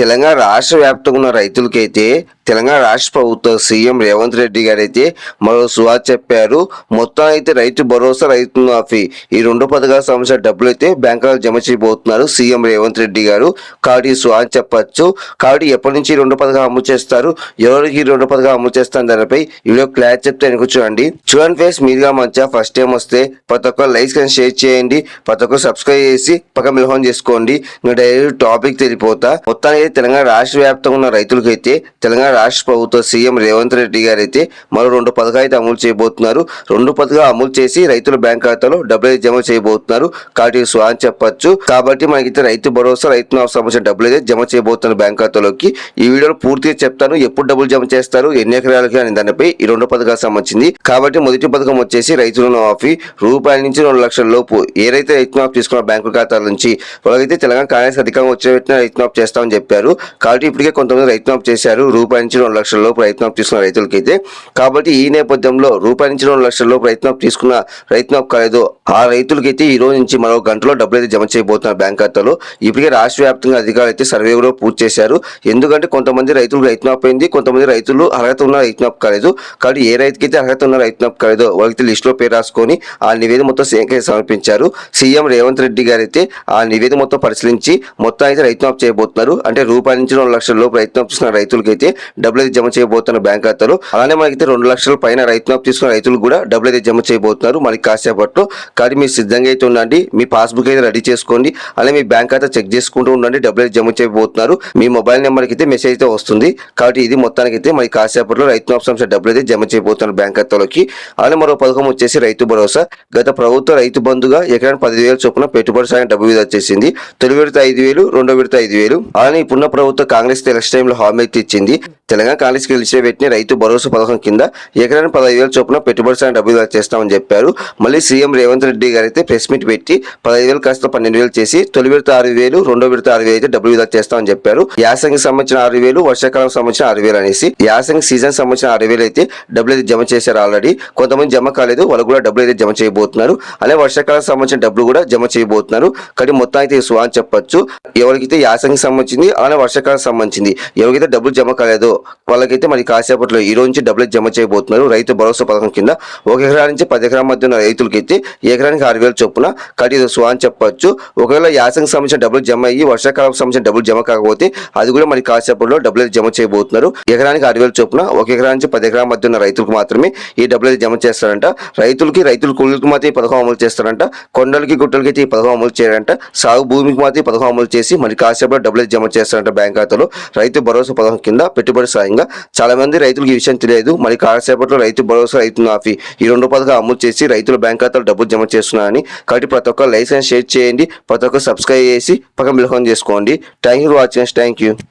తెలంగాణ రాష్ట్ర వ్యాప్తంగా ఉన్న రైతులకైతే తెలంగాణ రాష్ట్ర ప్రభుత్వ సీఎం రేవంత్ రెడ్డి గారు అయితే మరో సువార్ చెప్పారు. మొత్తం అయితే రైతు భరోసా రైతు మాఫీ ఈ రెండు పథకాల సంబంధించిన డబ్బులు అయితే బ్యాంకులో జమ చేయబోతున్నారు సీఎం రేవంత్ రెడ్డి గారు. కాబట్టి ఈ చెప్పచ్చు. కాబట్టి ఎప్పటి నుంచి రెండు పథకాలు అమలు చేస్తారు? ఎవరికి ఈ రెండు పథకాలు అమలు చేస్తారు దానిపై వీడియో క్లాస్ చెప్తే వెనుక చూడండి. చూడండి ఫేస్ మీరుగా మంచిగా ఫస్ట్ టైం వస్తే ప్రతి ఒక్క లైక్స్ కానీ షేర్ చేయండి. ప్రతి ఒక్కరు సబ్స్క్రైబ్ చేసి పక్క మిలహం చేసుకోండి. నేను డైరెక్ట్ టాపిక్ తెలిపోతా. మొత్తానికి అయితే తెలంగాణ రాష్ట్ర వ్యాప్తంగా ఉన్న రైతులకైతే తెలంగాణ రాష్ట్ర ప్రభుత్వ సీఎం రేవంత్ రెడ్డి గారు అయితే మరో రెండు పథకాలు అయితే అమలు చేయబోతున్నారు. రెండు పథకాలు అమలు చేసి రైతుల బ్యాంక్ ఖాతాలో డబ్బులు అయితే జమ చేయబోతున్నారు. కాబట్టి ఇది స్వా అని చెప్పచ్చు. కాబట్టి మనకైతే రైతు భరోసా రైతు సంబంధించిన డబ్బులు అయితే జమ చేయబోతున్నారు బ్యాంక్ ఖాతాలోకి. ఈ వీడియోలో పూర్తిగా చెప్తాను. ఎప్పుడు డబ్బులు జమ చేస్తారు ఎన్ని ఎకరాలకి అని దానిపై ఈ రెండు పథకాలు సంబంధించింది. కాబట్టి మొదటి పథకం వచ్చేసి రైతుల రుణమాఫీ రూపాయల నుంచి రెండు లక్షల లోపు ఏదైతే రైతు మాఫ్ తీసుకున్న బ్యాంకు ఖాతాల నుంచి వాళ్ళకైతే తెలంగాణ కాంగ్రెస్ అధికంగా వచ్చే రైతు మాఫ్ చేస్తామని చెప్పారు. కాబట్టి ఇప్పటికే కొంతమంది రైతు చేశారు. రూపాయి నుంచి రెండు లక్షల లోపు రైతు తీసుకున్న రైతులకైతే. కాబట్టి ఈ నేపథ్యంలో రూపాయి నుంచి రెండు లక్షల లోపు రైతు తీసుకున్న రైతు కాలేదు. ఆ రైతులకైతే ఈ రోజు నుంచి మరో గంటలో డబ్బులు అయితే జమ చేయబోతున్నారు బ్యాంక్ ఖాతాలో. ఇప్పటికే రాష్ట్ర వ్యాప్తంగా అధికారులు అయితే సర్వే కూడా పూర్తి చేశారు. ఎందుకంటే కొంతమంది రైతులు రైతు అయింది. కొంతమంది రైతులు అర్హత ఉన్న రైతు కాలేదు. కాబట్టి ఏ రైతుకైతే అర్హత ఉన్న రైతు కాలేదో వాళ్ళకి లిస్టులో పేరు రాసుకొని ఆ నివేదిక మొత్తం సీఎంకి సమర్పించారు. సీఎం రేవంత్ రెడ్డి గారు అయితే ఆ నివేదిక మొత్తం పరిశీలించి మొత్తం అయితే రైతు చేయబోతున్నారు. అంటే రూపాయల నుంచి రెండు లక్షల లోపు రైతు మాఫ్ తీసుకున్న రైతులకైతే డబ్బులు అయితే జమ చేయబోతున్న బ్యాంక్ ఖాతాలో. అలానే మనకైతే రెండు లక్షల పైన రైతు తీసుకున్న రైతులు కూడా డబ్బులు అయితే జమ చేయబోతున్నారు. మనకి కాసేపట్లో కానీ మీరు సిద్ధంగా అయితే ఉండండి. మీ పాస్బుక్ అయితే రెడీ చేసుకోండి. అలాగే మీ బ్యాంక్ ఖాతా చెక్ చేసుకుంటూ ఉండండి. డబ్బులు అయితే జమ చేయబోతున్నారు. మీ మొబైల్ నెంబర్కి అయితే మెసేజ్ అయితే వస్తుంది. కాబట్టి ఇది మొత్తానికి అయితే మరి కాసేపట్లో రైతు మాఫ్ సంస్థ డబ్బులు అయితే జమ చేయబోతున్నారు బ్యాంక్ ఖాతాలోకి. అలానే మరో పథకం వచ్చేసి రైతు భరోసా. గత ప్రభుత్వ రైతు బంధుగా ఎకరానికి పదివేల చొప్పున పెట్టుబడి సాయం డబ్బు విడుదల వచ్చేసింది. తొలి విడత ఐదు వేలు రెండో విడత ఐదు వేలు. అలానే ఇప్పుడున్న ప్రభుత్వం కాంగ్రెస్ ఎలక్షన్ టైంలో హామీ అయితే ఇచ్చింది. తెలంగాణ కాంగ్రెస్ గెలిచిన పెట్టిన రైతు భరోసా పథకం కింద ఎకరానికి పదహైదు వేల చొప్పున పెట్టుబడి సాయం డబ్బు చేస్తామని చెప్పారు. మళ్ళీ సీఎం రేవంత్ రెడ్డి గారు అయితే ప్రెస్ మీట్ పెట్టి పదహైదు వేలు కాస్త పన్నెండు వేలు చేసి తొలి విడత ఆరు వేలు రెండో విడత ఆరు వేలు అయితే డబ్బులు విడుదల చేస్తామని చెప్పారు. యాసంగి సంబంధించిన ఆరు వేలు వర్షాకాలం సంబంధించిన ఆరు వేలు అనేసి యాసంగి సీజన్ సంబంధించిన ఆరు వేలు అయితే డబ్బులు అయితే జమ చేశారు ఆల్రెడీ. కొంతమంది జమ కాలేదు వాళ్ళు కూడా డబ్బులు అయితే జమ చేయబోతున్నారు. అలాగే వర్షాకాలం సంబంధించిన డబ్బులు కూడా జమ చేయబోతున్నారు. కానీ మొత్తం అయితే ఈ సువా అని చెప్పొచ్చు. ఎవరికైతే యాసంగి సంబంధించింది అలానే వర్షాకాలం సంబంధించింది. ఎవరికైతే డబ్బులు జమ కాలేదో వాళ్ళకైతే మరి కాసేపట్లో ఈ రోజు నుంచి డబ్బులు జమ చేయబోతున్నారు. రైతు భరోసా పథకం కింద ఒక ఎకరా నుంచి పది ఎకరాల మధ్య ఉన్న రైతులకైతే ఎకరానికి ఆరు వేలు చొప్పున కటి సువా అని చెప్పొచ్చు. ఒకవేళ యాసకి సంబంధించిన డబ్బులు జమ అయ్యి వర్షాకాలం సంబంధించిన డబ్బులు జమ కాకపోతే అది కూడా మరి కాసేపట్లో డబ్బులు జమ చేయబోతున్నారు. ఎకరానికి ఆరు వేలు చొప్పున ఒక ఎకరా నుంచి పది ఎకరాల మధ్య ఉన్న రైతులకు మాత్రమే ఈ డబ్బులు జమ చేస్తారంట. రైతులకి రైతుల కూలీలకు మాత్రం ఈ పథకం అమలు చేస్తారంట. కొండలకి గుట్టలకి అయితే ఈ పథకం అమలు చేయాలంట సాగు భూమికి మాత్రం ఈ పథకం అమలు చేసి మరి కాసేపట్లో డబ్బులు జమ చేస్తారు. చేస్తారంట బ్యాంక్ ఖాతాలో రైతు భరోసా పథకం కింద పెట్టుబడి సాయంగా చాలా మంది రైతులకు ఈ విషయం తెలియదు. మరి కాసేపట్లో రైతు భరోసా రైతు మాఫీ ఈ రెండు పథకాలు అమలు చేసి రైతుల బ్యాంక్ ఖాతాలో డబ్బులు జమ చేస్తున్నారని కాబట్టి ప్రతి ఒక్క లైసెన్స్ షేర్ చేయండి. ప్రతి ఒక్క సబ్స్క్రైబ్ చేసి పక్కన బిల్హోన్ చేసుకోండి. Thank you for watching thank you